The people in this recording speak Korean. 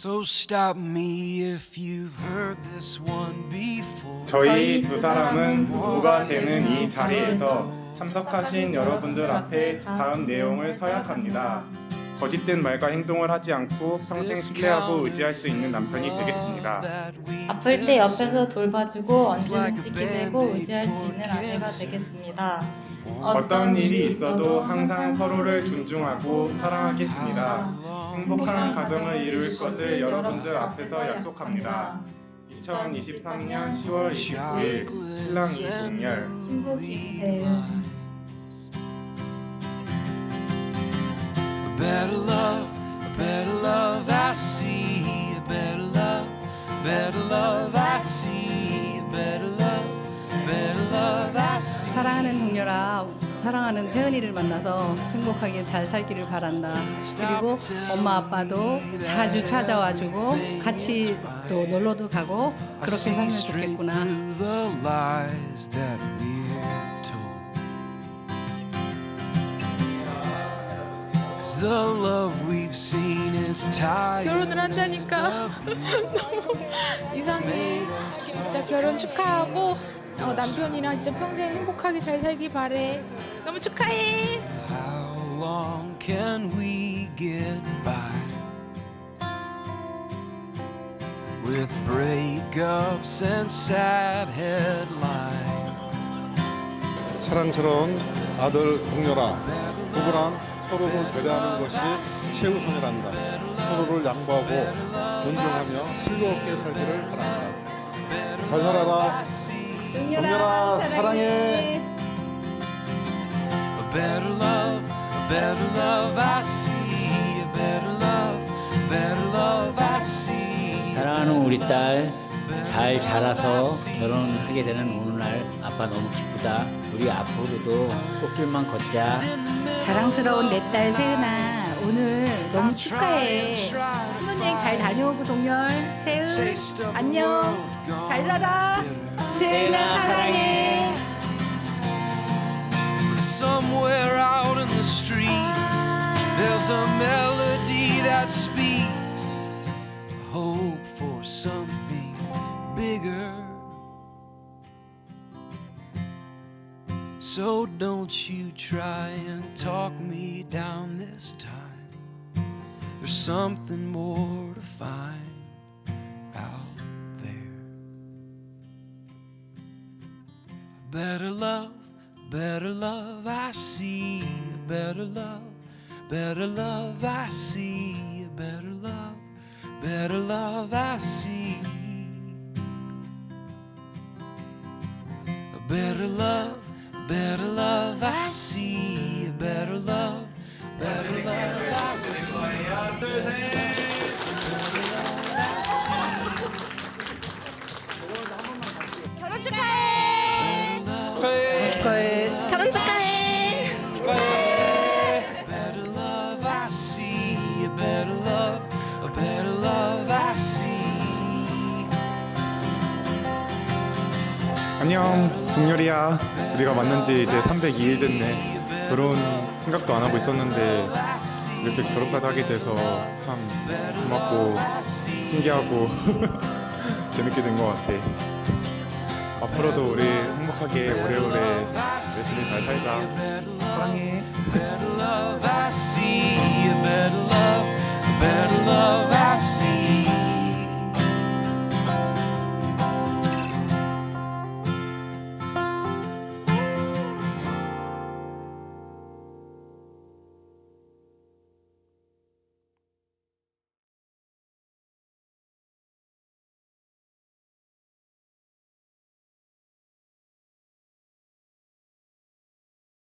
So stop me if you've heard this one before. 저희 두 사람은 부부가 되는 이 자리에서 참석하신 여러분들 앞에 다음 내용을 서약합니다. 거짓된 말과 행동을 하지 않고 평생 신뢰하고 의지할 수 있는 남편이 되겠습니다. 아플 때 옆에서 돌봐주고 언제든 지키되고 의지할 수 있는 아내가 되겠습니다. 어떤 일이 있어도 항상 서로를 존중하고 사랑하겠습니다. 행복한 가정을 이룰 것을 여러분들 앞에서 약속합니다. 2023년 10월 29일 신랑 이동열 신부 김세윤 A better love, a better love I see. A better love, better love I see. A better love, better love I see. 사랑하는 동료라 사랑하는 태은이를 만나서 행복하게 잘 살기를 바란다. 그리고 엄마 아빠도 자주 찾아와 주고 같이 또 놀러도 가고 그렇게 살면 좋겠구나. 결혼을 한다니까 너무 이상해. 진짜 결혼 축하하고 어, 남편이랑 진짜 평생 행복하게 잘 살기 바래. 너무 축하해. How long can we get by with breakups and sad headlines? 사랑스러운 아들 동료라 부부란 서로를 배려하는 것이 최우선이란다. 서로를 양보하고 존중하며 즐겁게 살기를 바란다. 잘 살아라. 동료라 사랑해. A better love, a better love I see. A better love, better love I see. 사랑하는 우리 딸 잘 자라서 결혼하게 되는 오늘날 아빠 너무 기쁘다. 우리 앞으로도 꽃길만 걷자. 자랑스러운 내 딸 세은아 오늘 너무 축하해. 신혼여행 잘 다녀오고 동열 세은 안녕 잘 살아. 세은아 사랑해. Somewhere out in the streets, there's a melody that speaks hope for something bigger. So don't you try and talk me down this time. There's something more to find out there. Better love, better love I see. Better love, better love I see. Better love, better love I see. Better love, better love I see. Better love, better love I see. 결혼 축하해. see. 안녕 동열이야 우리가 만난 지 이제 302일 됐네 결혼 생각도 안 하고 있었는데 이렇게 결혼까지 하게 돼서 참 고맙고 신기하고 재밌게 된 것 같아 앞으로도 우리 행복하게 오래오래 열심히 잘 살자. 사랑해